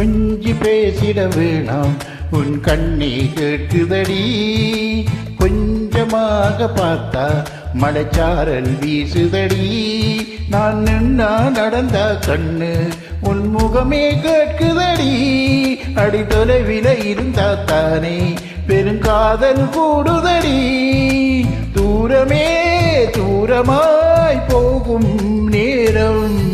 கொஞ்சி பேசிட வேணாம். உன் கண்ணே கேட்குதடி. கொஞ்சமாக பார்த்தா மலைச்சாரல் வீசுதடி. நான் நின்னா நடந்த கண்ணு உன் முகமே கேட்குதடி. அடி தொலைவில இருந்தா தானே பெருங்காதல் கூடுதடி. தூரமே தூரமாய் போகும் நேரம்.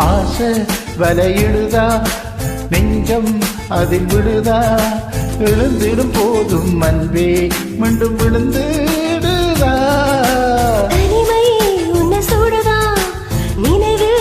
ஆசை வலையிடுதா? நெஞ்சம் அதில் விடுதா எழுந்திடும் போதும் அன்பே மீண்டும் விழுந்துடுதா? தனிமை உன்னை சூடுதா? நினைவில்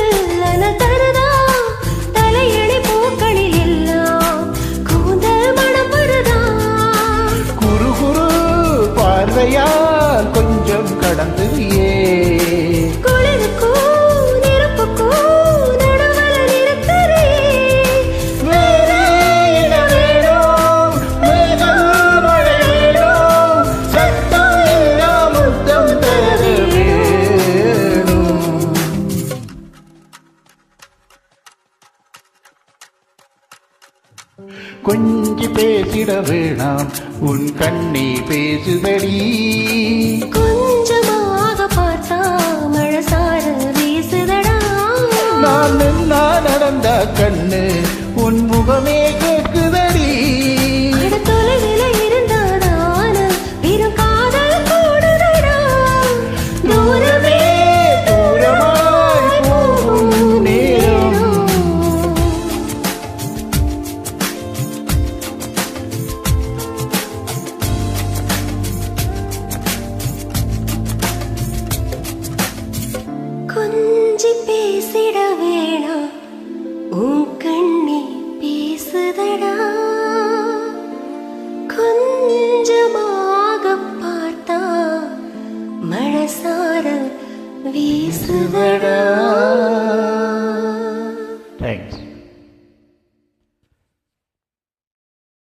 கொஞ்சி பேசிட வேணாம். உன் கண்ணி பேசுதடி. பேசிட வேணாம் உன் கண்ணே பேசுதடா. கொஞ்சமாக பார்த்தா வீசுதடா.